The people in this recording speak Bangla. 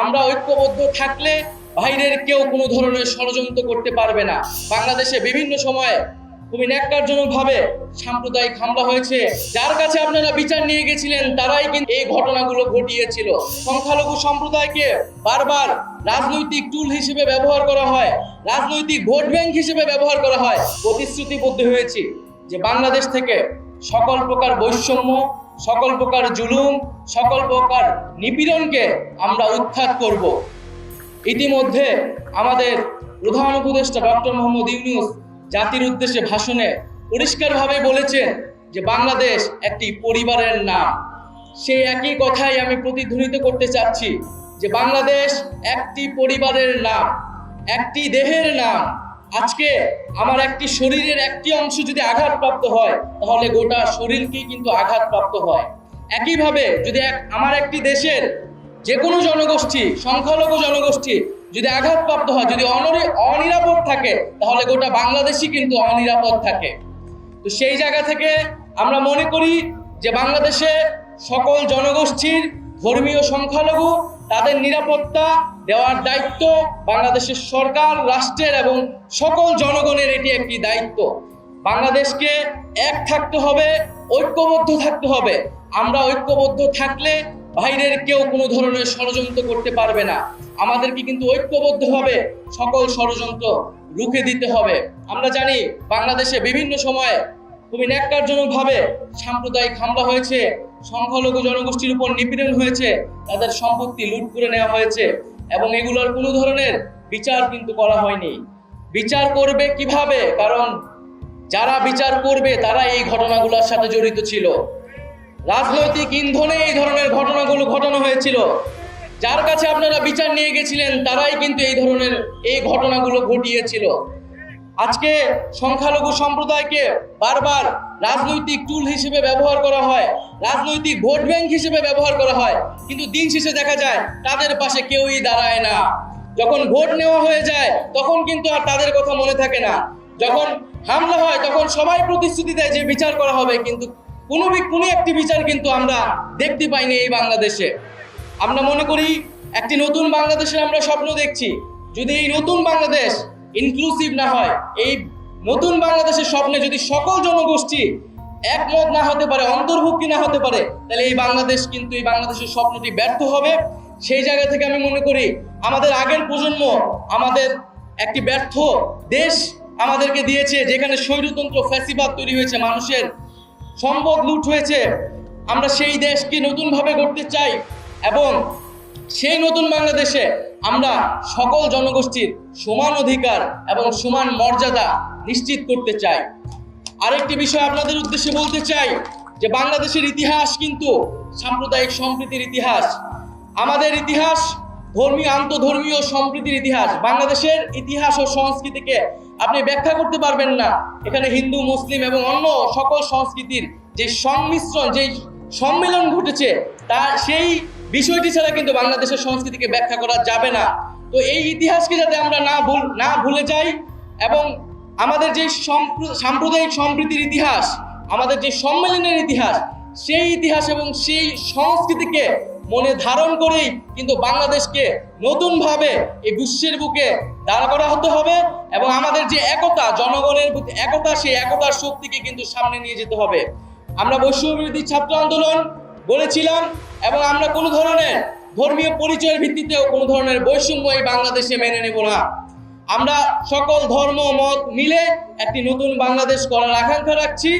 আমরা ঐক্যবদ্ধ থাকলে বাইরের কেউ কোনো ধরনের ষড়যন্ত্র করতে পারবে না। বাংলাদেশে বিভিন্ন সময়ে খুবই ন্যাক্কারজনকভাবে সাম্প্রদায়িক হামলা হয়েছে। যার কাছে আপনারা বিচার নিয়ে গেছিলেন, তারাই কিন্তু এই ঘটনাগুলো ঘটিয়েছিল। সংখ্যালঘু সম্প্রদায়কে বারবার রাজনৈতিক টুল হিসেবে ব্যবহার করা হয়, রাজনৈতিক ভোট ব্যাংক হিসেবে ব্যবহার করা হয়। প্রতিশ্রুতিবদ্ধ হয়েছি যে বাংলাদেশ থেকে সকল প্রকার বৈষম্য সকল প্রকার জুলুম, সকল প্রকার নিপীড়নকে আমরা উৎখাত করব। ইতিমধ্যে আমাদের প্রধান উপদেষ্টা ডক্টর মোহাম্মদ ইউনুস জাতির উদ্দেশ্যে ভাষণে পরিষ্কারভাবে বলেছেন যে বাংলাদেশ একটি পরিবারের নাম। সেই একই কথাই আমি প্রতিধ্বনিত করতে চাচ্ছি যে বাংলাদেশ একটি পরিবারের নাম, একটি দেহের নাম আজকে আমার একটি শরীরের একটি অংশ যদি আঘাতপ্রাপ্ত হয়, তাহলে গোটা শরীরকেই কিন্তু আঘাতপ্রাপ্ত হয়। একইভাবে যদি এক, আমার একটি দেশের যে কোনো জনগোষ্ঠী, সংখ্যালঘু জনগোষ্ঠী যদি আঘাতপ্রাপ্ত হয়, যদি অনরি, অনিরাপদ থাকে, তাহলে গোটা বাংলাদেশই কিন্তু অনিরাপদ থাকে। তো সেই জায়গা থেকে আমরা মনে করি যে বাংলাদেশে সকল জনগোষ্ঠীর ধর্মীয় সংখ্যালঘু, তাদের নিরাপত্তা দেওয়ার দায়িত্ব বাংলাদেশের সরকার, রাষ্ট্রের এবং সকল জনগণের এটি একটি দায়িত্ব। বাংলাদেশকে এক থাকতে হবে, ঐক্যবদ্ধ থাকতে হবে। আমরা ঐক্যবদ্ধ থাকলে বাইরের কেউ কোনো ধরনের ষড়যন্ত্র করতে পারবে না। আমাদেরকে কিন্তু ঐক্যবদ্ধভাবে সকল ষড়যন্ত্র রুখে দিতে হবে। আমরা জানি বাংলাদেশে বিভিন্ন সময়ে খুবই ন্যাক্কারজনকভাবে সাম্প্রদায়িক হামলা হয়েছে, সংখ্যালঘু জনগোষ্ঠীর উপর নিপীড়ন হয়েছে, তাদের সম্পত্তি লুট করে নেওয়া হয়েছে। এবং এগুলোর কোনো ধরনের বিচার কিন্তু করা হয়নি। বিচার করবে কীভাবে? কারণ যারা বিচার করবে, তারা এই ঘটনাগুলোর সাথে জড়িত ছিল। রাজনৈতিক ইন্ধনে এই ধরনের ঘটনাগুলো ঘটানো হয়েছিল। যার কাছে আপনারা বিচার নিয়ে গেছিলেন, তারাই কিন্তু এই ধরনের এই ঘটনাগুলো ঘটিয়েছিল। আজকে সংখ্যালঘু সম্প্রদায়কে বারবার রাজনৈতিক টুল হিসেবে ব্যবহার করা হয়, রাজনৈতিক ভোট ব্যাংক হিসেবে ব্যবহার করা হয়, কিন্তু দিন শেষে দেখা যায় তাদের পাশে কেউই দাঁড়ায় না। যখন ভোট নেওয়া হয়ে যায়, তখন কিন্তু আর তাদের কথা মনে থাকে না। যখন হামলা হয়, তখন সবাই প্রতিশ্রুতি দেয় যে বিচার করা হবে, কিন্তু কোনো কোনো একটি বিচার কিন্তু আমরা দেখতে পাইনি এই বাংলাদেশে। আমরা মনে করি একটি নতুন বাংলাদেশের আমরা স্বপ্ন দেখছি। যদি এই নতুন বাংলাদেশ ইনক্লুসিভ না হয়, এই নতুন বাংলাদেশের স্বপ্নে যদি সকল জনগোষ্ঠী একমত না হতে পারে, অন্তর্ভুক্তি না হতে পারে, তাহলে এই বাংলাদেশ কিন্তু, এই বাংলাদেশের স্বপ্নটি ব্যর্থ হবে। সেই জায়গা থেকে আমি মনে করি, আমাদের আগের প্রজন্ম আমাদের একটি ব্যর্থ দেশ আমাদেরকে দিয়েছে, যেখানে স্বৈরতন্ত্র, ফ্যাসিবাদ তৈরি হয়েছে, মানুষের সম্পদ লুট হয়েছে। আমরা সেই দেশকে নতুনভাবে গড়তে চাই এবং সেই নতুন বাংলাদেশে আমরা সকল জনগোষ্ঠীর সমান অধিকার এবং সমান মর্যাদা নিশ্চিত করতে চাই। আরেকটি বিষয় আপনাদের উদ্দেশ্যে বলতে চাই যে বাংলাদেশের ইতিহাস কিন্তু সাম্প্রদায়িক সম্প্রীতির ইতিহাস। আমাদের ইতিহাস ধর্মীয়, আন্তধর্মীয় সম্প্রীতির ইতিহাস। বাংলাদেশের ইতিহাস ও সংস্কৃতিকে আপনি ব্যাখ্যা করতে পারবেন না। এখানে হিন্দু, মুসলিম এবং অন্য সকল সংস্কৃতির যে সংমিশ্রণ, যেই সম্মেলন ঘটেছে, তা সেই বিষয়টি ছাড়া কিন্তু বাংলাদেশের সংস্কৃতিকে ব্যাখ্যা করা যাবে না। তো এই ইতিহাসকে যাতে আমরা না ভুল, না ভুলে যাই এবং আমাদের যে সাম্প্রদায়িক সম্প্রীতির ইতিহাস, আমাদের যে সম্মেলনের ইতিহাস, সেই ইতিহাস এবং সেই সংস্কৃতিকে মনে ধারণ করেই কিন্তু বাংলাদেশকে নতুনভাবে এই বিশ্বের বুকে দাঁড় করা হতে হবে এবং আমাদের যে একতা, জনগণের একতা, সেই একতার শক্তিকে কিন্তু সামনে নিয়ে যেতে হবে। আমরা বৈষম্য বিরোধী ছাত্র আন্দোলন বলেছিলাম এবং আমরা কোনো ধরনের ধর্মীয় পরিচয়ের ভিত্তিতেও কোনো ধরনের বৈষম্য এই বাংলাদেশে মেনে নেব না। আমরা সকল ধর্ম মত মিলে একটি নতুন বাংলাদেশ করার আকাঙ্ক্ষা রাখছি।